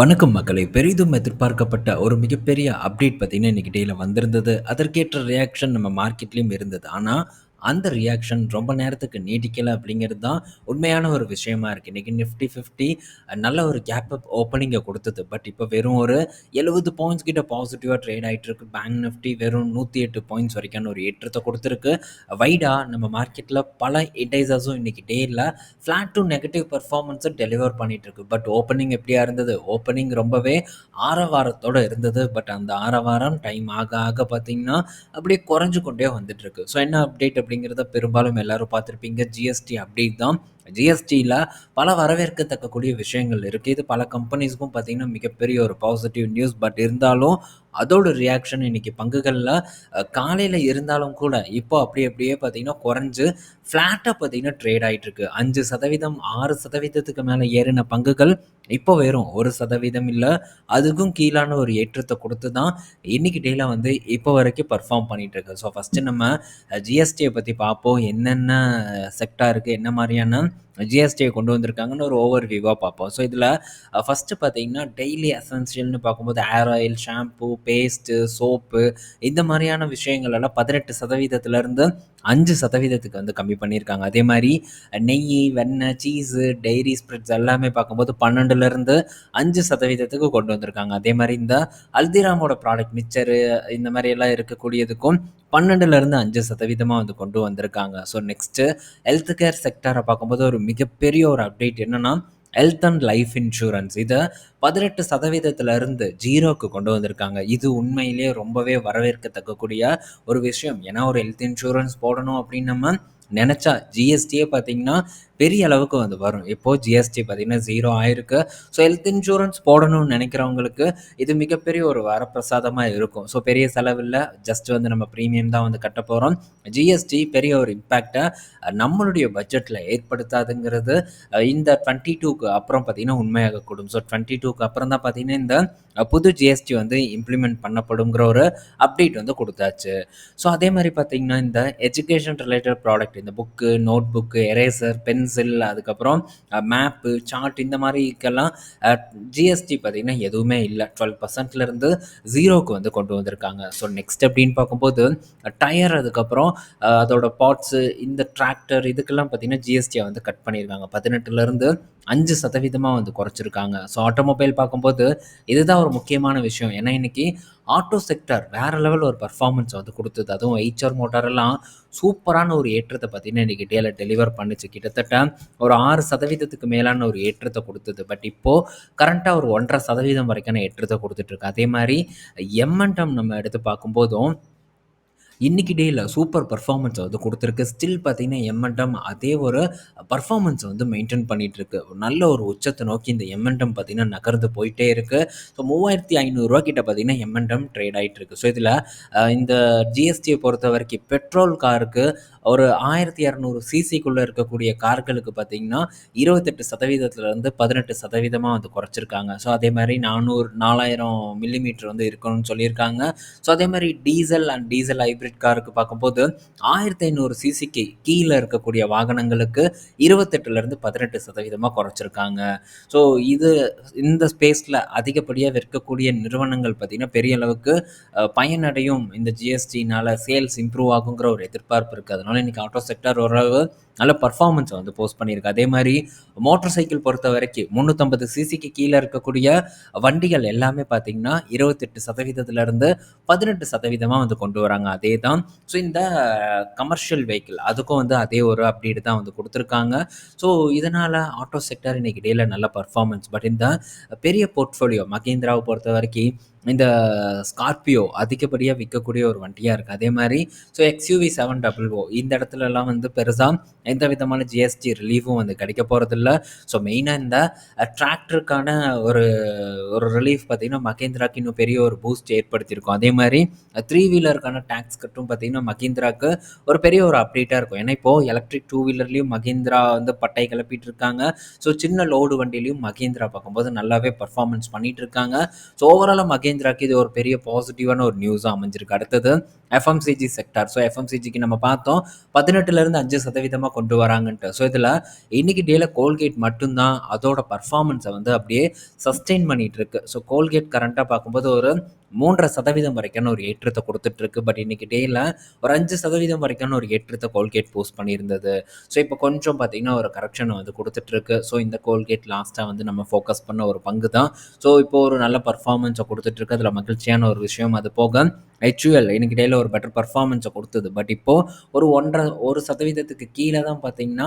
வணக்கம் மக்களை பெரிதும் எதிர்பார்க்கப்பட்ட ஒரு மிகப்பெரிய அப்டேட் பார்த்தீங்கன்னா, இன்றைக்கி டேயில் வந்திருந்தது. அதற்கேற்ற ரியாக்ஷன் நம்ம மார்க்கெட்லேயும் இருந்தது. ஆனால் அந்த ரியாக்ஷன் ரொம்ப நேரத்துக்கு நீட்டிக்கலை அப்படிங்கிறது தான் உண்மையான ஒரு விஷயமா இருக்குது இன்றைக்கி நிஃப்டி 50 நல்ல ஒரு கேப் அப் ஓப்பனிங்கை கொடுத்தது பட் இப்போ வெறும் ஒரு 70 பாயிண்ட்ஸ் கிட்ட பாசிட்டிவாக ட்ரேட் ஆகிட்டு இருக்கு. பேங்க் நிஃப்டி வெறும் 108 பாயிண்ட்ஸ் வரைக்கும் ஒரு ஏற்றத்தை கொடுத்துருக்கு வைடா நம்ம மார்க்கெட்டில் பல இண்டைசஸும் இன்னைக்கு டேயில் ஃப்ளாட் டூ நெகட்டிவ் பர்ஃபார்மன்ஸை டெலிவர் பண்ணிகிட்டு இருக்கு. பட் ஓப்பனிங் எப்படியா இருந்தது? ஓப்பனிங் ரொம்பவே ஆரவாரத்தோட இருந்தது. பட் அந்த ஆரவாரம் டைம் ஆக ஆக பார்த்தீங்கன்னா, அப்படியே குறைஞ்சு கொண்டே வந்துட்டுருக்கு ஸோ என்ன அப்டேட் அப்படிங்கிறத பெரும்பாலும் எல்லாரும் பார்த்துருப்பீங்க ஜிஎஸ்டி அப்டேட் தான். ஜிஎஸ்டியில் பல வரவேற்கத்தக்கக்கூடிய விஷயங்கள் இருக்குது இது பல கம்பெனிஸ்க்கும் பார்த்திங்கன்னா மிகப்பெரிய ஒரு பாசிட்டிவ் நியூஸ். பட் இருந்தாலும் அதோட ரியாக்ஷன் இன்னைக்கு பங்குகளில் காலையில் இருந்தாலும் கூட, இப்போ அப்படி அப்படியே பார்த்தீங்கன்னா குறைஞ்சு ஃப்ளாட்டாக பார்த்தீங்கன்னா ட்ரேட் ஆயிட்டு இருக்கு. 5% 6%க்கு ஏறின பங்குகள் இப்போ வெறும் ஒரு சதவீதம் இல்லை அதுக்கும் கீழான ஒரு ஏற்றத்தை கொடுத்து தான் இன்னைக்கு டேல வந்து இப்போ வரைக்கும் பர்ஃபார்ம் பண்ணிட்டு இருக்கு. ஸோ ஃபஸ்ட்டு நம்ம ஜிஎஸ்டியை பற்றி பார்ப்போம். என்னென்ன செக்டாருக்கு என்ன மாதிரியான ஜிஎஸ்டியை கொண்டு வந்திருக்காங்கன்னு ஒரு ஓவர் வியூவாக பார்ப்போம். ஸோ இதில் ஃபஸ்ட்டு பார்த்தீங்கன்னா, டெய்லி எசென்ஷியல்னு பார்க்கும்போது hair oil, shampoo paste, soap இந்த மாதிரியான விஷயங்கள் எல்லாம் பதினெட்டு சதவீதத்துலேருந்து அஞ்சு சதவீதத்துக்கு வந்து கம்மி பண்ணியிருக்காங்க. அதே மாதிரி நெய் வெண்ணெய், சீஸு, டெய்ரி ஸ்ப்ரிட்ஸ் எல்லாமே பார்க்கும்போது பன்னெண்டுலேருந்து அஞ்சு சதவீதத்துக்கு கொண்டு வந்திருக்காங்க. அதே மாதிரி இந்த அல்திராமோட ப்ராடக்ட் மிக்சரு இந்த மாதிரியெல்லாம் எல்லாம் இருக்கக்கூடியதுக்கும் 12லேருந்து 5% வந்து கொண்டு வந்திருக்காங்க. ஸோ நெக்ஸ்ட்டு ஹெல்த் கேர் செக்டரை பார்க்கும்போது ஒரு மிகப்பெரிய ஒரு அப்டேட் என்னன்னா, ஹெல்த் அண்ட் லைஃப் இன்சூரன்ஸ் இதை பதினெட்டு சதவீதத்திலிருந்து ஜீரோக்கு கொண்டு வந்திருக்காங்க. இது உண்மையிலேயே ரொம்பவே வரவேற்கத்தக்கக்கூடிய ஒரு விஷயம். ஏன்னா ஒரு ஹெல்த் இன்சூரன்ஸ் போடணும் அப்படின்னு நம்ம நினச்சா ஜிஎஸ்டியே பார்த்தீங்கன்னா, பெரிய அளவுக்கு வந்து வரும். இப்போ ஜிஎஸ்டி பார்த்தீங்கன்னா ஜீரோ ஆயிருக்கு. ஸோ ஹெல்த் இன்சூரன்ஸ் போடணும்னு நினைக்கிறவங்களுக்கு இது மிகப்பெரிய ஒரு வரப்பிரசாதமாக இருக்கும். ஸோ பெரிய செலவில் ஜஸ்ட் வந்து நம்ம ப்ரீமியம் தான் வந்து கட்ட போகிறோம் ஜிஎஸ்டி பெரிய ஒரு இம்பேக்டை நம்மளுடைய பட்ஜெட்டில் ஏற்படுத்தாதுங்கிறது இந்த டுவெண்ட்டி டூக்கு அப்புறம் பார்த்தீங்கன்னா உண்மையாகக்கூடும். ஸோ 22க்கு அப்புறம் தான் பார்த்தீங்கன்னா, இந்த புது ஜிஎஸ்டி வந்து இம்ப்ளிமெண்ட் பண்ணப்படுங்கிற ஒரு அப்டேட் வந்து கொடுத்தாச்சு ஸோ அதே மாதிரி பார்த்தீங்கன்னா, இந்த எஜுகேஷன் ரிலேட்டட் ப்ராடக்ட் இந்த book, note book, eraser, pencil அதுக்கப்புறம் மேப்பு, சார்ட் இந்த மாதிரிக்கெல்லாம் ஜிஎஸ்டி பார்த்தீங்கன்னா எதுவுமே இல்லை டுவெல் பர்சன்ட்லேருந்து ஜீரோவுக்கு வந்து கொண்டு வந்திருக்காங்க. ஸோ நெக்ஸ்ட் அப்படின்னு பார்க்கும்போது, டயர் அதுக்கப்புறம் அதோட பார்ட்ஸு இந்த டிராக்டர் இதுக்கெல்லாம் பார்த்தீங்கன்னா, ஜிஎஸ்டியை வந்து கட் பண்ணியிருக்காங்க. 18லேருந்து 5% வந்து குறைச்சிருக்காங்க. ஸோ ஆட்டோமொபைல் பார்க்கும்போது, இதுதான் ஒரு முக்கியமான விஷயம். ஏன்னா இன்னைக்கு ஆட்டோ செக்டார் வேற லெவல் ஒரு பர்ஃபார்மன்ஸ் வந்து கொடுத்தது அதுவும் ஐச்சர் மோட்டாரெல்லாம் சூப்பரான ஒரு ஏற்றத்தை பார்த்தீங்கன்னா, இன்றைக்கி டேல டெலிவர் பண்ணுச்சு. கிட்டத்தட்ட ஒரு ஆறு சதவீதத்துக்கு மேலான ஒரு ஏற்றத்தை கொடுத்தது பட் இப்போது கரண்ட்டாக ஒரு 1.5% வரைக்கான ஏற்றத்தை கொடுத்துட்ருக்கு அதே மாதிரி எம்என்டம் நம்ம எடுத்து பார்க்கும்போதும், இன்னைக்கு டேயில் சூப்பர் பர்ஃபார்மன்ஸ் வந்து கொடுத்துருக்கு ஸ்டில் பார்த்தீங்கன்னா, எம்என்டம் அதே ஒரு பர்ஃபார்மன்ஸ் வந்து மெயின்டைன் பண்ணிகிட்ருக்கு இருக்கு. நல்ல ஒரு உச்சத்தை நோக்கி இந்த எம்என்டம் பார்த்தீங்கன்னா, நகர்ந்து போயிட்டே இருக்கு. ஸோ மூவாயிரத்தி ஐநூறுரூவா கிட்ட பார்த்தீங்கன்னா, எம்என்டம் ட்ரேட் ஆகிட்டு இருக்கு. ஸோ இதில் இந்த ஜிஎஸ்டியை பொறுத்த வரைக்கும் பெட்ரோல் காருக்கு ஒரு ஆயிரத்தி இரநூறு சிசிக்குள்ளே இருக்கக்கூடிய கார்களுக்கு பார்த்தீங்கன்னா, இருபத்தெட்டு சதவீதத்துலேருந்து பதினெட்டு சதவீதமாக வந்து குறைச்சிருக்காங்க. ஸோ அதே மாதிரி நானூறு நாலாயிரம் மில்லிமீட்டர் வந்து இருக்கணும்னு சொல்லியிருக்காங்க. ஸோ அதே மாதிரி டீசல் அண்ட் டீசல் ஹைப்ரிட் காருக்கு பார்க்கும்போது, 1500 சிசிக்கு கீழே இருக்கக்கூடிய வாகனங்களுக்கு 28லேருந்து 18% குறைச்சிருக்காங்க. ஸோ இது இந்த ஸ்பேஸில் அதிகப்படியாக விற்கக்கூடிய நிறுவனங்கள் பார்த்தீங்கன்னா, பெரிய அளவுக்கு பயனடையும். இந்த ஜிஎஸ்டினால சேல்ஸ் இம்ப்ரூவ் ஆகுங்கிற ஒரு எதிர்பார்ப்பு இருக்குது அதனால் இன்றைக்கி ஆட்டோ செக்டார் ஓரளவு நல்ல பர்ஃபார்மன்ஸை வந்து போஸ்ட் பண்ணியிருக்கு. அதே மாதிரி மோட்டார் சைக்கிள் பொறுத்த வரைக்கும் முந்நூற்றம்பது சிசிக்கு கீழே இருக்கக்கூடிய வண்டிகள் எல்லாமே பார்த்தீங்கன்னா, இருபத்தெட்டு சதவீதத்துலேருந்து பதினெட்டு சதவீதமாக வந்து கொண்டு வராங்க. அதே தான். ஸோ இந்த கமர்ஷியல் வெஹிக்கிள் அதுக்கும் வந்து அதே ஒரு அப்டேட் தான் வந்து கொடுத்துருக்காங்க ஸோ இதனால ஆட்டோ செக்டர் இன்னைக்கு இடையில நல்ல பர்ஃபார்மன்ஸ் பட் இந்த பெரிய போர்ட்ஃபோலியோ மகேந்திராவை பொறுத்த வரைக்கும் இந்த ஸ்கார்பியோ அதிகப்படியாக விற்கக்கூடிய ஒரு வண்டியாக இருக்குது அதே மாதிரி ஸோ எக்ஸ்யூவி 700 இந்த இடத்துலலாம் வந்து பெருசாக எந்த விதமான ஜிஎஸ்டி ரிலீஃபும் வந்து கிடைக்க போகிறதில்ல ஸோ மெயினாக இந்த அ டிராக்டருக்கான ஒரு ஒரு ரிலீஃப் பார்த்தீங்கன்னா, மகேந்திராக்கு இன்னும் பெரிய ஒரு பூஸ்ட் ஏற்படுத்தியிருக்கும். அதே மாதிரி த்ரீ வீலருக்கான டேக்ஸ் கட்டும் பார்த்தீங்கன்னா, மகேந்திராக்கு ஒரு பெரிய ஒரு அப்டேட்டாக இருக்கும். ஏன்னா இப்போ எலக்ட்ரிக் டூ வீலர்லேயும் மகேந்திரா வந்து பட்டை கிளப்பிட்டு இருக்காங்க. ஸோ சின்ன லோடு வண்டிலையும் மகேந்திரா பார்க்கும்போது நல்லாவே பெர்ஃபார்மன்ஸ் பண்ணிகிட்டு இருக்காங்க. ஸோ ஓவராலா மகேந்திராக்கு இது ஒரு பெரிய பாசிட்டிவான ஒரு நியூஸாக அமைஞ்சிருக்கு. அடுத்தது எஃப்எம்சிஜி செக்டார் ஸோ எஃப்எம்சிஜிக்கு நம்ம பார்த்தோம் பதினெட்டுலேருந்து அஞ்சு சதவீதமாக கொண்டு வராங்கன்ட்டு. ஸோ இதில் இன்னைக்கு டேல கோல்கேட் மட்டும்தான் அதோட பர்ஃபார்மன்ஸை வந்து அப்படியே சஸ்டெயின் பண்ணிகிட்டு இருக்கு ஸோ கோல்கேட் கரண்ட்டாக பார்க்கும்போது ஒரு மூன்றரை சதவீதம் வரைக்கான ஒரு ஏற்றத்தை கொடுத்துட்ருக்கு பட் இன்னைக்கு டேயில் ஒரு அஞ்சு சதவீதம் வரைக்கான ஒரு ஏற்றத்தை கோல்கேட் போஸ்ட் பண்ணியிருந்தது. ஸோ இப்போ கொஞ்சம் பார்த்திங்கன்னா ஒரு கரெக்ஷன் வந்து கொடுத்துட்ருக்கு ஸோ இந்த கோல்கேட் லாஸ்ட்டாக வந்து நம்ம ஃபோக்கஸ் பண்ண ஒரு பங்கு தான் ஸோ இப்போ ஒரு நல்ல பர்ஃபார்மன்ஸை கொடுத்துட்டு இருக்கு அதில் மகிழ்ச்சியான ஒரு விஷயம். அது போக ஹெச்யூஎல் இன்னைக்கு டேல ஒரு பெட்டர் பர்ஃபார்மன்ஸை கொடுத்தது. பட் இப்போது ஒரு ஒன்றரை ஒரு சதவீதத்துக்கு கீழே தான் பார்த்தீங்கன்னா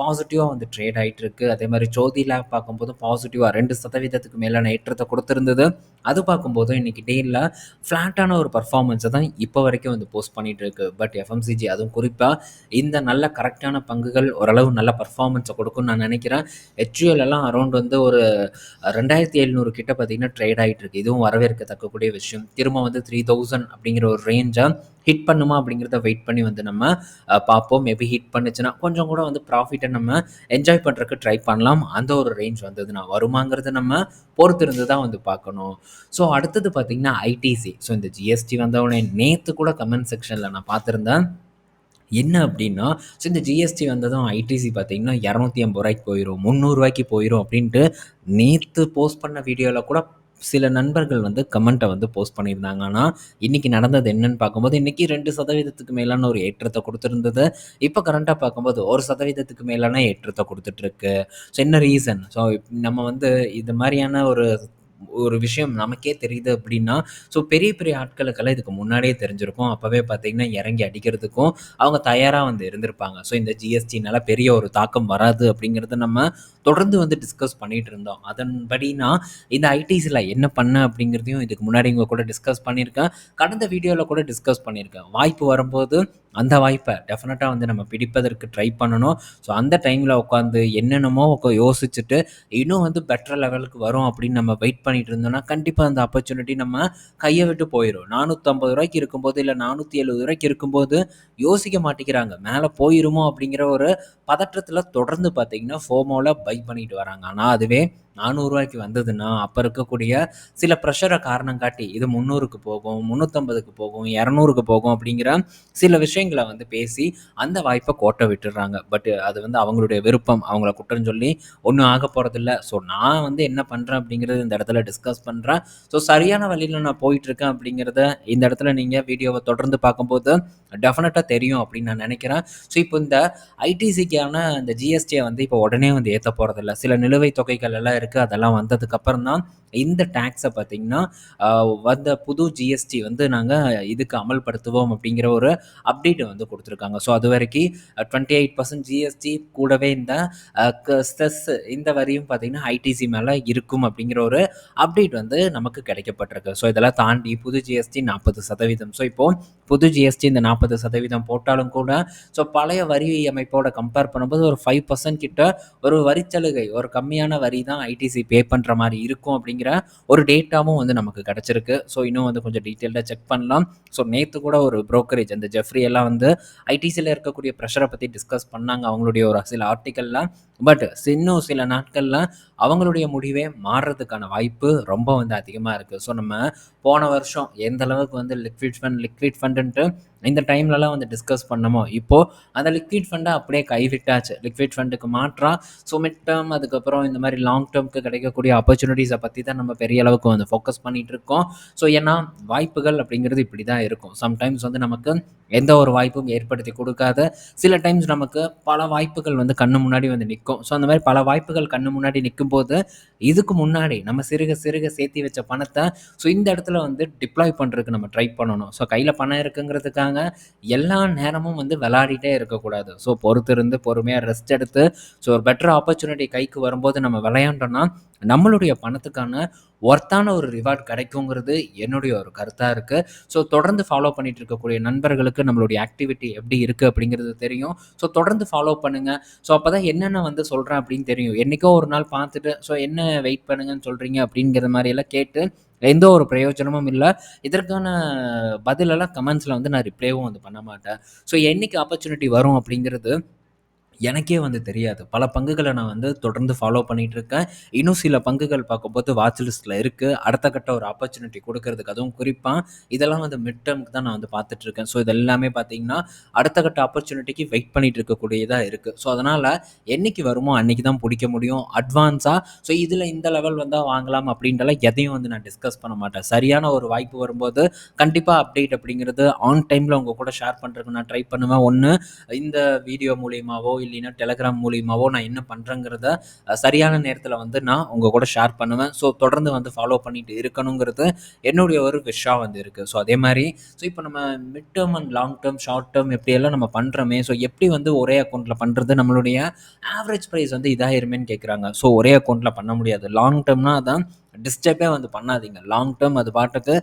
பாசிட்டிவாக வந்து ட்ரேட் ஆகிட்டு இருக்கு அதே மாதிரி ஜோதி லேப் பார்க்கும்போது பாசிட்டிவாக ரெண்டு சதவீதத்துக்கு மேலான ஏற்றத்தை கொடுத்துருந்தது. அது பார்க்கும்போது இன்னைக்கு டேயில் ஃப்ளாட்டான ஒரு பர்ஃபார்மன்ஸை தான் இப்போ வரைக்கும் வந்து போஸ்ட் பண்ணிட்டு இருக்கு பட் எஃப்எம்சிஜி அதுவும் குறிப்பாக இந்த நல்ல கரெக்டான பங்குகள் ஓரளவு நல்ல பர்ஃபார்மன்ஸை கொடுக்கும்னு நான் நினைக்கிறேன். ஹெச்யூஎல் எல்லாம் அரௌண்ட் வந்து ஒரு ரெண்டாயிரத்தி எழுநூறு கிட்ட பார்த்தீங்கன்னா ட்ரேட் ஆகிட்டு இருக்கு இதுவும் வரவேற்கத்தக்கக்கூடிய விஷயம். திரும்ப வந்து த்ரீ தௌசண்ட் அப்படிங்கிற ஒரு ரேஞ்சை ஹிட் பண்ணுமா அப்படிங்கிறத வெயிட் பண்ணி வந்து நம்ம பார்ப்போம். மேபி ஹிட் பண்ணுச்சுன்னா கொஞ்சம் கூட வந்து ப்ராஃபிட்டை நம்ம என்ஜாய் பண்ணுறதுக்கு ட்ரை பண்ணலாம். அந்த ஒரு ரேஞ்ச் வந்ததுன்னா வருமாங்கிறத நம்ம பொறுத்திருந்து தான் வந்து பார்க்கணும். ஸோ அடுத்தது பார்த்திங்கன்னா ஐடிசி ஸோ இந்த ஜிஎஸ்டி வந்தவுடனே நேற்று கூட கமெண்ட் செக்ஷனில் நான் பார்த்துருந்தேன். என்ன அப்படின்னா ஸோ இந்த ஜிஎஸ்டி வந்ததும் ஐடிசி பார்த்தீங்கன்னா இரநூத்தி ஐம்பது ரூபாய்க்கு போயிடும் முந்நூறுரூவாய்க்கு போயிடும் அப்படின்ட்டு நேற்று போஸ்ட் பண்ண வீடியோவில் கூட சில நண்பர்கள் வந்து கமெண்ட்டை வந்து போஸ்ட் பண்ணியிருந்தாங்க. ஆனால் இன்றைக்கி நடந்தது என்னன்னு பார்க்கும்போது இன்றைக்கி ரெண்டு சதவீதத்துக்கு மேலான ஒரு ஏற்றத்தை கொடுத்துருந்தது. இப்போ கரண்ட்டாக பார்க்கும்போது ஒரு சதவீதத்துக்கு மேலான ஏற்றத்தை கொடுத்துட்ருக்கு ஸோ என்ன ரீசன் ஸோ நம்ம வந்து இது மாதிரியான ஒரு ஒரு விஷயம் நமக்கே தெரியுது அப்படின்னா ஸோ பெரிய பெரிய ஆட்களுக்கெல்லாம் இதுக்கு முன்னாடியே தெரிஞ்சிருக்கும். அப்போவே பார்த்தீங்கன்னா இறங்கி அடிக்கிறதுக்கும் அவங்க தயாராக வந்து இருந்திருப்பாங்க. ஸோ இந்த ஜிஎஸ்டினால பெரிய ஒரு தாக்கம் வராது அப்படிங்கிறத நம்ம தொடர்ந்து வந்து டிஸ்கஸ் பண்ணிட்டு இருந்தோம். அதன்படினா இந்த ஐடிஸில் என்ன பண்ண அப்படிங்கிறதையும் இதுக்கு முன்னாடி இவங்க கூட டிஸ்கஸ் பண்ணியிருக்கேன். கடந்த வீடியோவில் கூட டிஸ்கஸ் பண்ணியிருக்கேன். வாய்ப்பு வரும்போது அந்த வாய்ப்பை டெஃபினட்டாக வந்து நம்ம பிடிப்பதற்கு ட்ரை பண்ணணும். ஸோ அந்த டைமில் உட்காந்து என்னென்னமோ யோசிச்சுட்டு இன்னும் வந்து பெட்டர் லெவலுக்கு வரும் அப்படின்னு நம்ம வெயிட் பண்ணிட்டு இருந்தோம்னா கண்டிப்பாக அந்த ஆப்பர்ச்சுனிட்டி நம்ம கையை விட்டு போயிடும் நானூற்றம்பது ரூபாய்க்கு இருக்கும்போது இல்லை நானூற்றி எழுபது ரூபாய்க்கு இருக்கும்போது யோசிக்க மாட்டேங்கிறாங்க. மேலே போயிருமோ அப்படிங்கிற ஒரு பதற்றத்தில் தொடர்ந்து பார்த்தீங்கன்னா ஃபோமோவில் பை பண்ணிட்டு வராங்க. ஆனால் அதுவே நானூறுரூவாய்க்கு வந்ததுன்னா அப்போ இருக்கக்கூடிய சில ப்ரெஷரை காரணம் காட்டி இது முந்நூறுக்கு போகும் முந்நூற்றம்பதுக்கு போகும் இரநூறுக்கு போகும் அப்படிங்கிற சில விஷயங்களை வந்து பேசி அந்த வாய்ப்பை கோட்டை விட்டுடுறாங்க. பட் அது வந்து அவங்களுடைய விருப்பம். அவங்கள குற்றம் சொல்லி ஒன்றும் ஆக போகிறதில்ல ஸோ நான் வந்து என்ன பண்ணுறேன் அப்படிங்கிறது இந்த இடத்துல டிஸ்கஸ் பண்ணுறேன் ஸோ சரியான வழியில் நான் போயிட்டுருக்கேன் அப்படிங்கிறத இந்த இடத்துல நீங்கள் வீடியோவை தொடர்ந்து பார்க்கும்போது டெஃபினட்டாக தெரியும் அப்படின்னு நான் நினைக்கிறேன். ஸோ இப்போ இந்த ஐடிசிக்கான இந்த ஜிஎஸ்டியை வந்து இப்போ உடனே வந்து ஏற்ற போகிறதில்ல சில நிலுவைத் தொகைகள் எல்லாம் இருக்குது அதெல்லாம் வந்ததுக்கப்புறம் தான் இந்த டேக்ஸை பார்த்தீங்கன்னா வந்த புது ஜிஎஸ்டி வந்து நாங்கள் இதுக்கு அமல்படுத்துவோம் அப்படிங்கிற ஒரு அப்டேட் வந்து கொடுத்துருக்காங்க. ஸோ அது வரைக்கும் டுவெண்ட்டி எயிட் பர்சன்ட் ஜிஎஸ்டி கூடவே இந்த ஸ்ட்ரெஸ் இந்த வரியும் பார்த்தீங்கன்னா ஐடிசி மேலே இருக்கும் அப்படிங்கிற ஒரு அப்டேட் வந்து நமக்கு கிடைக்கப்பட்டிருக்கு. ஸோ இதெல்லாம் தாண்டி புது ஜிஎஸ்டி நாற்பது சதவீதம். ஸோ இப்போ புது ஜிஎஸ்டி இந்த நாற்பது சதவீதம் போட்டாலும் கூட ஸோ பழைய வரி அமைப்போட கம்பேர் பண்ணும்போது ஒரு ஃபைவ் பர்சன்ட் கிட்ட ஒரு வரிச்சலுகை ஒரு கம்மியான வரி தான் ஐடிசி பே பண்ணுற மாதிரி இருக்கும் அப்படிங்கிற ஒரு டேட்டாவும் வந்து நமக்கு கிடச்சிருக்கு. ஸோ இன்னும் வந்து கொஞ்சம் டீட்டெயில்டாக செக் பண்ணலாம். ஸோ நேற்று கூட ஒரு ப்ரோக்கரேஜ் அந்த ஜெஃப்ரி எல்லாம் வந்து ஐடிசியில் இருக்கக்கூடிய ப்ரெஷரை பற்றி டிஸ்கஸ் பண்ணாங்க. அவங்களுடைய ஒரு சில ஆர்டிக்கல்லாம் பட் இன்னும் சில நாட்களில் அவங்களுடைய முடிவே மாறுறதுக்கான வாய்ப்பு ரொம்ப வந்து அதிகமாக இருக்குது ஸோ நம்ம போன வருஷம் எந்த அளவுக்கு வந்து லிக்விட் ஃபண்ட் லிக்விட் ஃபண்டுன்ட்டு இந்த டைம்லலாம் வந்து டிஸ்கஸ் பண்ணமோ? இப்போது அந்த லிக்விட் ஃபண்டை அப்படியே கைவிட்டாச்சு. லிக்விட் ஃபண்டுக்கு மாற்றா ஸோ மிட் டேர்ம் அதுக்கப்புறம் இந்த மாதிரி லாங் டேர்முக்கு கிடைக்கக்கூடிய ஆப்பர்ச்சுனிட்டிஸை பற்றி தான் நம்ம பெரிய அளவுக்கு வந்து ஃபோக்கஸ் பண்ணிகிட்டு இருக்கோம். ஸோ ஏன்னா வாய்ப்புகள் அப்படிங்கிறது இப்படி தான் இருக்கும். சம்டைம்ஸ் வந்து நமக்கு எந்த ஒரு வாய்ப்பும் ஏற்படுத்தி கொடுக்காத. சில டைம்ஸ் நமக்கு பல வாய்ப்புகள் வந்து கண்ணு முன்னாடி வந்து நிற்கும். ஸோ அந்த மாதிரி பல வாய்ப்புகள் கண்ணு முன்னாடி நிற்கும் போது இதுக்கு முன்னாடி நம்ம சிறுக சிறுக சேர்த்தி வச்ச பணத்தை ஸோ இந்த இடத்துல வந்து டிப்ளாய் பண்ணுறதுக்கு நம்ம ட்ரை பண்ணணும். ஸோ கையில் பணம் இருக்குங்கிறதுக்காக எல்லா நேரமும் வந்து விளையாடிட்டே இருக்கக்கூடாது. ஸோ பொறுத்து இருந்து பொறுமையாக ரெஸ்ட் எடுத்து ஸோ ஒரு பெட்டர் ஆப்பர்ச்சுனிட்டி கைக்கு வரும்போது நம்ம விளையாண்டோம்னா நம்மளுடைய பணத்துக்கான ஒர்த்தான ஒரு ரிவார்ட் கிடைக்குங்கிறது என்னுடைய ஒரு கருத்தாக இருக்குது ஸோ தொடர்ந்து ஃபாலோ பண்ணிட்டு இருக்கக்கூடிய நண்பர்களுக்கு நம்மளுடைய ஆக்டிவிட்டி எப்படி இருக்குது அப்படிங்கிறது தெரியும். ஸோ தொடர்ந்து ஃபாலோ பண்ணுங்கள் ஸோ அப்போ தான் என்னென்ன வந்து சொல்கிறேன் அப்படின்னு தெரியும். என்றைக்கோ ஒரு நாள் பார்த்துட்டு ஸோ என்ன வெயிட் பண்ணுங்கன்னு சொல்கிறீங்க அப்படிங்கிற மாதிரியெல்லாம் கேட்டு எந்த ஒரு பிரயோஜனமும் இல்லை. இதற்கான பதிலெல்லாம் கமெண்ட்ஸில் வந்து நான் ரிப்ளேவும் வந்து பண்ண மாட்டேன். ஸோ என்னைக்கு ஆப்பர்ச்சுனிட்டி வரும் அப்படிங்கிறது எனக்கே வந்து தெரியாது. பல பங்குகளை நான் வந்து தொடர்ந்து ஃபாலோ பண்ணிகிட்டு இருக்கேன் இன்னும் சில பங்குகள் பார்க்கும்போது வாட்ச் லிஸ்ட்டில் இருக்குது அடுத்த கட்ட ஒரு ஆப்பர்ச்சுனிட்டி கொடுக்கறதுக்கு அதுவும் குறிப்பாக இதெல்லாம் வந்து மிட் டெர்ம்க்கு தான் நான் வந்து பார்த்துட்ருக்கேன் ஸோ இது எல்லாமே பார்த்தீங்கன்னா, அடுத்த கட்ட ஆப்பர்ச்சுனிட்டிக்கு வெயிட் பண்ணிகிட்டு இருக்கக்கூடியதாக இருக்குது ஸோ அதனால் என்னைக்கு வருமோ அன்னைக்கு தான் பிடிக்க முடியும். அட்வான்ஸாக ஸோ இதில் இந்த லெவல் வந்தால் வாங்கலாம் அப்படின்ட்டுலாம் எதையும் வந்து நான் டிஸ்கஸ் பண்ண மாட்டேன். சரியான ஒரு வாய்ப்பு வரும்போது கண்டிப்பாக அப்டேட் அப்படிங்கிறது ஆன் டைமில் உங்கள் கூட ஷேர் பண்ணுறதுக்கு நான் ட்ரை பண்ணுவேன். ஒன்று இந்த வீடியோ மூலியமாவோ, இல்லைன்னா டெலகிராம் மூலியமாகவோ நான் என்ன பண்ணுறேங்கிறத சரியான நேரத்தில் வந்து நான் உங்கள் கூட ஷேர் பண்ணுவேன். ஸோ தொடர்ந்து வந்து ஃபாலோ பண்ணிட்டு இருக்கணுங்கிறது என்னுடைய ஒரு விஷாக வந்து இருக்குது ஸோ அதே மாதிரி ஸோ இப்போ நம்ம mid term and long term short term எப்படியெல்லாம் நம்ம பண்ணுறோமே ஸோ எப்படி வந்து ஒரே அக்கௌண்ட்டில் பண்ணுறது நம்மளுடைய ஆவரேஜ் ப்ரைஸ் வந்து இதாகிருமேன்னு கேட்குறாங்க. ஸோ ஒரே அக்கௌண்ட்டில் பண்ண முடியாது. லாங் டேர்ம்னா அதான் டிஸ்டர்பே வந்து பண்ணாதீங்க. லாங் டேர்ம் அது பாட்டுக்கு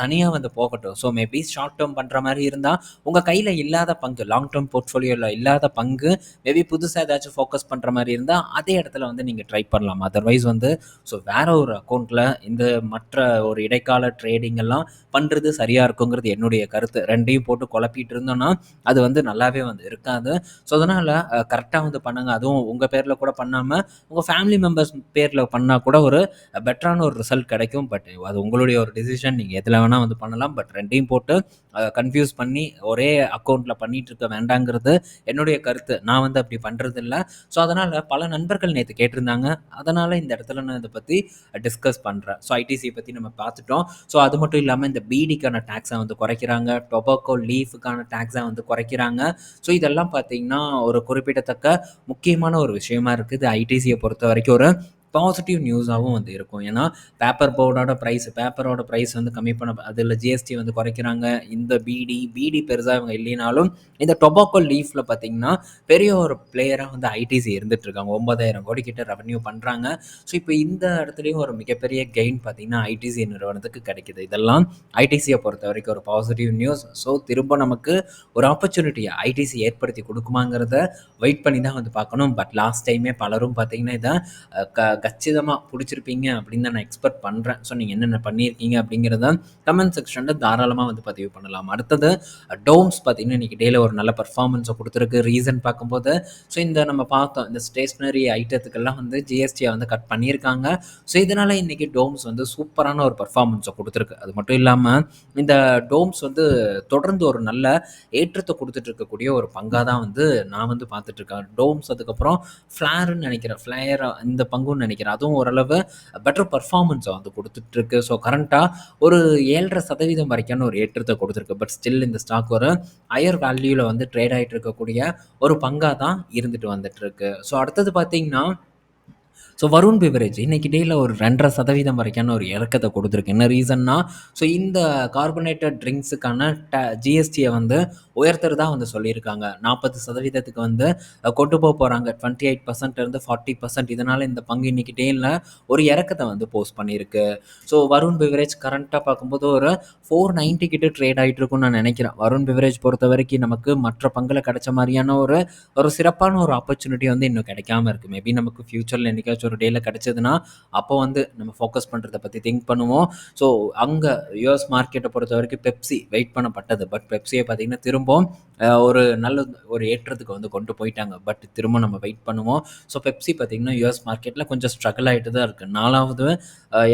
தனியாக வந்து போகட்டும். ஸோ மேபி ஷார்ட் டேர்ம் பண்ணுற மாதிரி இருந்தால் உங்கள் கையில் இல்லாத பங்கு லாங் டெர்ம் போர்ட்ஃபோலியோவில் இல்லாத பங்கு மேபி புதுசாக ஏதாச்சும் ஃபோக்கஸ் பண்ணுற மாதிரி இருந்தால் அதே இடத்துல வந்து நீங்கள் ட்ரை பண்ணலாம். அதர்வைஸ் வந்து ஸோ வேற ஒரு அக்கௌண்ட்டில் இந்த மற்ற ஒரு இடைக்கால ட்ரேடிங் எல்லாம் பண்ணுறது சரியாக இருக்குங்கிறது என்னுடைய கருத்து. ரெண்டையும் போட்டு குழப்பிட்டு இருந்தோம்னா, அது வந்து நல்லாவே வந்து இருக்காது. ஸோ அதனால் கரெக்டாக வந்து பண்ணுங்கள் அதுவும் உங்கள் பேரில் கூட பண்ணாமல் உங்கள் ஃபேமிலி மெம்பர்ஸ் பேரில் பண்ணால் கூட ஒரு பெட்டரான ஒரு ரிசல்ட் கிடைக்கும். பட் அது உங்களுடைய ஒரு டிசிஷன். நீங்கள் எதில் வேணால் வந்து பண்ணலாம். பட் ரெண்டையும் போட்டு அ கன்ஃப்யூஸ் பண்ணி ஒரே அக்கௌண்ட்டில் பண்ணிகிட்டு இருக்க வேண்டாங்கிறது என்னுடைய கருத்து. நான் வந்து அப்படி பண்றதில்ல. ஸோ அதனால் பல நண்பர்கள் நேற்று கேட்டிருந்தாங்க. அதனால் இந்த இடத்துல நான் இதை பற்றி டிஸ்கஸ் பண்ணுறேன் ஸோ ஐடிசி பற்றி நம்ம பார்த்துட்டோம். ஸோ அது மட்டும் இல்லாமல் இந்த பீடிக்கான டேக்ஸை வந்து குறைக்கிறாங்க. டொபாக்கோ லீஃபுக்கான டேக்ஸை வந்து குறைக்கிறாங்க. ஸோ இதெல்லாம் பார்த்தீங்கன்னா, ஒரு குறிப்பிடத்தக்க முக்கியமான ஒரு விஷயமா இருக்குது ஐடிசியை பொறுத்த வரைக்கும் ஒரு பாசிட்டிவ் நியூஸாகவும் வந்து இருக்கும். ஏன்னா, பேப்பர் போர்டோட ப்ரைஸ் பேப்பரோட ப்ரைஸ் வந்து கம்மி பண்ண அதில் ஜிஎஸ்டி வந்து குறைக்கிறாங்க. இந்த பீடி, பீடி பெருசாக இவங்க இல்லைனாலும், இந்த டொபாக்கோ லீஃப்ல பார்த்தீங்கன்னா, பெரிய ஒரு பிளேயராக வந்து ஐடிசி இருந்துட்டு இருக்காங்க. 9000 கோடி கிட்ட ரெவன்யூ பண்ணுறாங்க ஸோ இப்போ இந்த இடத்துலையும் ஒரு மிகப்பெரிய கெயின் பார்த்தீங்கன்னா, ஐடிசி நிறுவனத்துக்கு கிடைக்குது. இதெல்லாம் ஐடிசியை பொறுத்த வரைக்கும் ஒரு பாசிட்டிவ் நியூஸ். ஸோ திரும்ப நமக்கு ஒரு ஆப்பர்ச்சுனிட்டியை ஐடிசி ஏற்படுத்தி கொடுக்குமாங்கிறத வெயிட் பண்ணி தான் வந்து பார்க்கணும். பட் லாஸ்ட் டைமே பலரும் பார்த்தீங்கன்னா, இத கச்சிதமாக பிடிச்சிருப்பீங்க அப்படின்னு தான் நான் எக்ஸ்பெக்ட் பண்ணுறேன் ஸோ நீங்கள் என்னென்ன பண்ணியிருக்கீங்க அப்படிங்கிறத கமெண்ட் செக்ஷனில் தாராளமாக வந்து பதிவு பண்ணலாம். அடுத்தது டோம்ஸ் பார்த்தீங்கன்னா, இன்னைக்கு டேயில் ஒரு நல்ல பர்ஃபார்மன்ஸை கொடுத்துருக்கு ரீசன் பார்க்கும்போது, ஸோ இந்த நம்ம பார்த்தோம். இந்த ஸ்டேஷ்னரி ஐட்டத்துக்கெல்லாம் வந்து ஜிஎஸ்டியை வந்து கட் பண்ணியிருக்காங்க. ஸோ இதனால இன்றைக்கி டோம்ஸ் வந்து சூப்பரான ஒரு பர்ஃபார்மன்ஸை கொடுத்துருக்கு அது மட்டும் இல்லாமல் இந்த டோம்ஸ் வந்து தொடர்ந்து ஒரு நல்ல ஏற்றத்தை கொடுத்துட்ருக்கக்கூடிய ஒரு பங்காக தான் வந்து நான் வந்து பார்த்துட்ருக்கேன் டோம்ஸ் அதுக்கப்புறம் ஃபிளேர்ன்னு நினைக்கிறேன் ஃபிளேர் இந்த பங்குன்னு நினைக்கிறேன் அதுவும் ஓரளவு பெட்டர் பர்ஃபார்மன்ஸை வந்து கொடுத்துட்ருக்கு இருக்கு. ஸோ கரண்ட்டாக ஒரு 7.5% வரைக்கான ஒரு ஏற்றத்தை கொடுத்துருக்கு பட் ஸ்டில் இந்த ஸ்டாக் ஒரு ஹையர் வேல்யூவில் வந்து ட்ரேட் ஆகிட்டு இருக்கக்கூடிய ஒரு பங்காக தான் இருந்துட்டு வந்துட்டு இருக்கு. ஸோ அடுத்தது பார்த்தீங்கன்னா ஸோ வருண் பிவரேஜ் இன்னைக்கு டேயில் ஒரு 2.5% வரைக்கான ஒரு இறக்கத்தை கொடுத்துருக்கு என்ன ரீசன்னா, ஸோ இந்த கார்பனேட்டட் ட்ரிங்க்ஸுக்கான ட ஜிஎஸ்டியை வந்து உயர்த்துறதா வந்து சொல்லியிருக்காங்க. 40% வந்து அ கொண்டு போ போறாங்க. 28% இருந்து ஃபார்ட்டி பர்சன்ட் இதனால் இந்த பங்கு இன்னைக்கு டேயில் ஒரு இறக்கத்தை வந்து போஸ்ட் பண்ணியிருக்கு. ஸோ வருண் பிவரேஜ் கரண்ட்டாக பார்க்கும்போது ஒரு 490 கிட்ட ட்ரேட் ஆகிட்டு இருக்கும்னு நான் நினைக்கிறேன் வருண் பிவரேஜ் பொறுத்தவரைக்கும் நமக்கு மற்ற பங்குல கிடைச்ச மாதிரியான ஒரு ஒரு சிறப்பான ஒரு ஆப்பர்ச்சுனிட்டி வந்து இன்னும் கிடைக்காம இருக்குது மேபி நமக்கு ஃப்யூச்சரில் என்றைக்காச்சும் ஒரு டேல கிடைச்சதுன்னா, அப்போ வந்து நம்ம ஃபோக்கஸ் பண்ணுறதை பற்றி திங்க் பண்ணுவோம். ஸோ அங்கே யூஎஸ் மார்க்கெட்டை பொறுத்த வரைக்கும் பெப்சி வெயிட் பண்ணப்பட்டது. பட் பெப்சியை பார்த்தீங்கன்னா, திரும்பவும் ஒரு நல்ல ஒரு ஏற்றத்துக்கு வந்து கொண்டு போயிட்டாங்க. பட் திரும்ப நம்ம வெயிட் பண்ணுவோம். ஸோ பெப்சி பார்த்தீங்கன்னா, யூஎஸ் மார்க்கெட்டில் கொஞ்சம் ஸ்ட்ரகிள் ஆகிட்டு தான் இருக்குது நாலாவது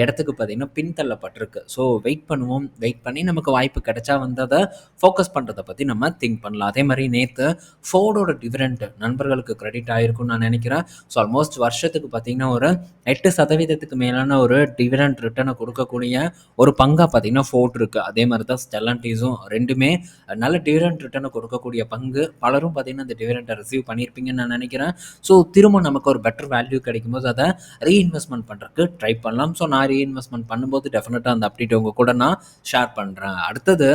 இடத்துக்கு பார்த்தீங்கன்னா, பின்தள்ளப்பட்டிருக்கு. ஸோ வெயிட் பண்ணுவோம். வெயிட் பண்ணி நமக்கு வாய்ப்பு கிடைச்சா வந்து அதை ஃபோக்கஸ் பண்ணுறதை பற்றி நம்ம திங்க் பண்ணலாம். அதே மாதிரி நேற்று ஃபோர்டோட டிவிடெண்ட் நண்பர்களுக்கு கிரெடிட் ஆகிருக்கும்னு நான் நினைக்கிறேன் ஸோ ஆல்மோஸ்ட் வருஷத்துக்கு பார்த்தீங்கன்னா, ஒரு எட்டு சதவீதத்துக்கு மேலான ஒரு டிவிடெண்ட் ரிட்டர்னை கொடுக்கக்கூடிய ஒரு பங்காக பார்த்தீங்கன்னா, ஃபோர்ட் இருக்குது அதே மாதிரி தான் ஸ்டெலண்டீஸும் ரெண்டுமே நல்ல டிவிடெண்ட் ரிட்டர்னை கொடுக்கக்கூடிய பங்கு. பலரும் பார்த்தீங்கன்னா, அந்த டிவிடெண்ட்ட ரிசீவ் பண்ணியிருப்பீங்கன்னு நான் நினைக்கிறேன் ஸோ திரும்ப நமக்கு ஒரு பெட்டர் வேல்யூ கிடைக்கும்போது அதை ரீஇன்வெஸ்ட்மெண்ட் பண்ணுறதுக்கு ட்ரை பண்ணலாம். ஸோ நான் ரீஇன்வெஸ்ட்மெண்ட் பண்ணும்போது டெஃபினட்டாக அந்த அப்டேட் உங்கள் கூட நான் ஷேர் பண்ணுறேன் அடுத்தது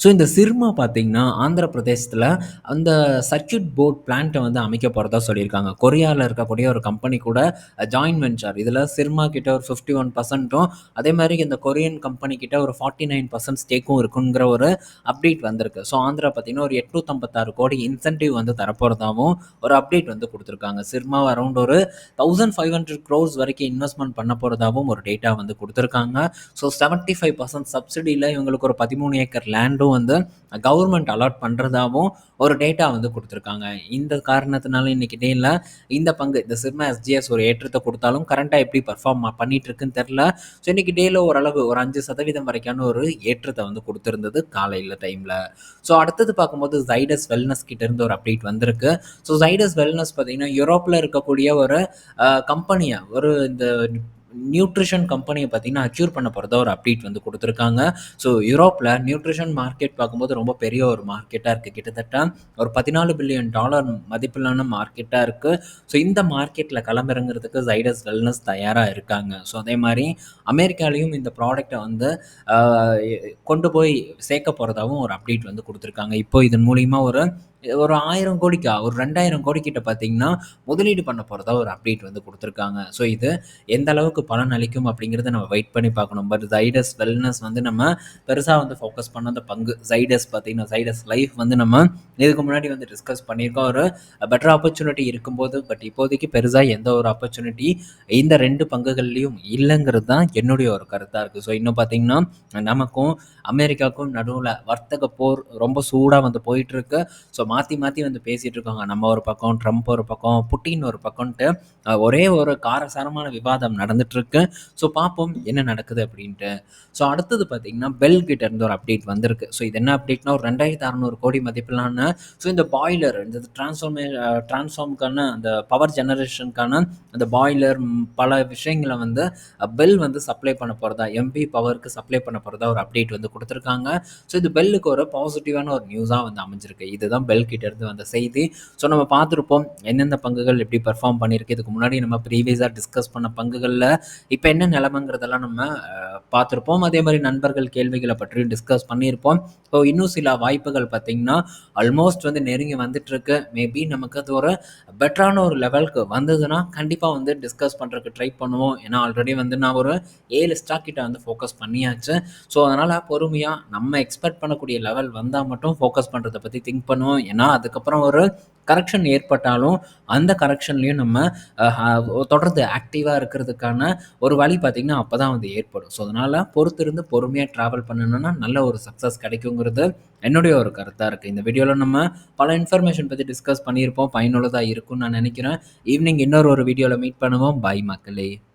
ஸோ இந்த சிர்மா பார்த்தீங்கன்னா, ஆந்திர பிரதேசத்தில் அந்த சர்க்யூட் போர்ட் பிளான்ட்டை வந்து அமைக்க போகிறதா சொல்லியிருக்காங்க. கொரியாவில் இருக்கக்கூடிய ஒரு கம்பெனி கூட ஜாயின் வென்ச்சர். இதில் சிர்மா கிட்ட ஒரு ஃபிஃப்டி ஒன் பர்சன்ட்டும் அதே மாதிரி இந்த கொரியன் கம்பெனி கிட்ட ஒரு 49% ஸ்டேக்கும் இருக்குங்கிற ஒரு அப்டேட் வந்திருக்கு. ஸோ ஆந்திரா பார்த்தீங்கன்னா, ஒரு 856 கோடி இன்சென்டிவ் வந்து தரப்போகிறதாகவும் ஒரு அப்டேட் வந்து கொடுத்துருக்காங்க சிர்மா அரௌண்ட் ஒரு 1500 க்ரோர்ஸ் வரைக்கும் இன்வெஸ்ட்மெண்ட் பண்ண போறதாவும் ஒரு டேட்டா வந்து கொடுத்துருக்காங்க ஸோ செவன்ட்டி ஃபைவ் பர்சன்ட் சப்சிடியில் இவங்களுக்கு ஒரு 13 ஏக்கர் லேண்டும் வந்து கவர்மெண்ட் அலாட் பண்ணுறதாவும் ஒரு டேட்டா வந்து கொடுத்துருக்காங்க. இந்த காரணத்தினால இன்றைக்கி டேயில் இந்த பங்கு இந்த சிர்மா எஸ்ஜிஎஸ் ஒரு ஏற்றத்தை கொடுத்தாலும் கரண்ட்டாக எப்படி பர்ஃபார்ம் பண்ணிட்டு இருக்குன்னு தெரில ஸோ இன்றைக்கி டேயில் ஓரளவு ஒரு அஞ்சு சதவீதம் வரைக்கான ஒரு ஏற்றத்தை வந்து கொடுத்துருந்தது காலையில் டைமில் ஸோ அடுத்தது பார்க்கும்போது ஜைடஸ் வெல்னஸ் கிட்டேருந்து ஒரு அப்டேட் வந்திருக்கு. ஸோ ஜைடஸ் வெல்னஸ் பார்த்திங்கன்னா யூரோப்பில் இருக்கக்கூடிய ஒரு கம்பெனியை ஒரு இந்த நியூட்ரிஷன் கம்பெனியை பார்த்தீங்கன்னா அக்யூர் பண்ண போகிறதா ஒரு அப்டேட் வந்து கொடுத்துருக்காங்க. ஸோ யூரோப்பில் நியூட்ரிஷன் மார்க்கெட் பார்க்கும்போது ரொம்ப பெரிய ஒரு மார்க்கெட்டாக இருக்குது கிட்டத்தட்ட ஒரு பதினாலு பில்லியன் டாலர் மதிப்பிலான மார்க்கெட்டாக இருக்குது ஸோ இந்த மார்க்கெட்டில் கிளம்பிறங்கிறதுக்கு ஜைடஸ் வெல்னஸ் தயாராக இருக்காங்க. ஸோ அதே மாதிரி அமெரிக்காலையும் இந்த ப்ராடக்டை வந்து கொண்டு போய் சேர்க்க போகிறதாவும் ஒரு அப்டேட் வந்து கொடுத்துருக்காங்க. இப்போ இதன் மூலிமா ஒரு ஒரு ஆயிரம் கோடிக்கா ஒரு ரெண்டாயிரம் கோடிக்கிட்ட பார்த்தீங்கன்னா முதலீடு பண்ண போகிறதா ஒரு அப்டேட் வந்து கொடுத்துருக்காங்க. ஸோ இது எந்த அளவுக்கு பலன் அளிக்கும் அப்படிங்கிறத நம்ம வெயிட் பண்ணி பார்க்கணும். பட் ஜைடஸ் வெல்னஸ் வந்து நம்ம பெருசாக வந்து ஃபோக்கஸ் பண்ணாத பங்கு. ஜைடஸ் பார்த்தீங்கன்னா ஜைடஸ் லைஃப் வந்து நம்ம இதுக்கு முன்னாடி வந்து டிஸ்கஸ் பண்ணியிருக்கோம். ஒரு பெட்டர் ஆப்பர்ச்சுனிட்டி இருக்கும்போது பட் இப்போதைக்கு பெருசாக எந்த ஒரு ஆப்பர்ச்சுனிட்டி இந்த ரெண்டு பங்குகள்லையும் இல்லைங்கிறது தான் என்னுடைய ஒரு கருத்தாக இருக்குது ஸோ இன்னும் பார்த்தீங்கன்னா நமக்கும் அமெரிக்காவுக்கும் நடுவில் வர்த்தக போர் ரொம்ப சூடாக வந்து போயிட்டுருக்கு ஸோ மாற்றி மாற்றி வந்து பேசிகிட்டு இருக்காங்க. நம்ம ஒரு பக்கம் ட்ரம்ப் ஒரு பக்கம் புட்டின் ஒரு பக்கம்ன்ட்டு ஒரே ஒரு காரசாரமான விவாதம் நடந்துகிட்ருக்கு ஸோ பார்ப்போம் என்ன நடக்குது அப்படின்ட்டு. ஸோ அடுத்தது பார்த்தீங்கன்னா பெல் கிட்ட இருந்து ஒரு அப்டேட் வந்திருக்கு. ஸோ இது என்ன அப்டேட்னா ஒரு ரெண்டாயிரத்தி அறநூறு கோடி மதிப்பிலான ஸோ இந்த பாய்லர் இந்த டிரான்ஸ்ஃபார்மே டிரான்ஸ்ஃபார்முக்கான அந்த பவர் ஜெனரேஷனுக்கான அந்த பாய்லர் பல விஷயங்களை வந்து பெல் வந்து சப்ளை பண்ண போகிறதா எம்பி பவருக்கு சப்ளை பண்ண போகிறதா ஒரு அப்டேட் வந்து கொடுத்துருக்காங்க. ஸோ இது பெல்லுக்கு ஒரு பாசிட்டிவான ஒரு நியூஸாக வந்து அமைஞ்சிருக்கு. இதுதான் பெல் கிட்ட இருந்து வந்த செய்தி. ஸோ நம்ம பார்த்துருப்போம் எந்தெந்த பங்குகள் எப்படி பெர்ஃபார்ம் பண்ணியிருக்கு. இதுக்கு முன்னாடி நம்ம ப்ரீவியஸாக டிஸ்கஸ் பண்ண பங்குகளில் இப்போ என்ன நிலமைங்கிறதெல்லாம் நம்ம பார்த்துருப்போம். அதே மாதிரி நண்பர்கள் கேள்விகளை பற்றியும் டிஸ்கஸ் பண்ணியிருப்போம். ஸோ இன்னும் சில வாய்ப்புகள் பார்த்திங்கன்னா ஆல்மோஸ்ட் வந்து நெருங்கி வந்துட்டுருக்கு. மேபி நமக்கு அது ஒரு பெட்டரான ஒரு லெவலுக்கு வந்ததுன்னா கண்டிப்பாக வந்து டிஸ்கஸ் பண்ணுறதுக்கு ட்ரை பண்ணுவோம். ஏன்னா ஆல்ரெடி வந்து நான் ஒரு ஏழு ஸ்டாக் கிட்ட வந்து ஃபோக்கஸ் பண்ணியாச்சு. ஸோ அதனால் பொறுமையாக நம்ம எக்ஸ்பெக்ட் பண்ணக்கூடிய லெவல் வந்தால் மட்டும் ஃபோக்கஸ் பண்ணுறதை பற்றி திங்க் பண்ணுவோம். ஏன்னா அதுக்கப்புறம் ஒரு கரெக்ஷன் ஏற்பட்டாலும் அந்த கரெக்ஷன்லேயும் நம்ம தொடர்ந்து ஆக்டிவாக இருக்கிறதுக்கான ஒரு வழி பார்த்திங்கன்னா அப்போ தான் வந்து ஏற்படும். ஸோ அதனால் பொறுத்திருந்து பொறுமையாக ட்ராவல் பண்ணணும்னா நல்ல ஒரு சக்ஸஸ் கிடைக்குங்கிறது என்னுடைய ஒரு கருத்தாக இருக்குது இந்த வீடியோவில் நம்ம பல இன்ஃபர்மேஷன் பற்றி டிஸ்கஸ் பண்ணியிருப்போம். பயனுள்ளதாக இருக்கும்னு நான் நினைக்கிறேன். ஈவினிங் இன்னொரு ஒரு வீடியோவில் மீட் பண்ணுவோம். பை மக்களே.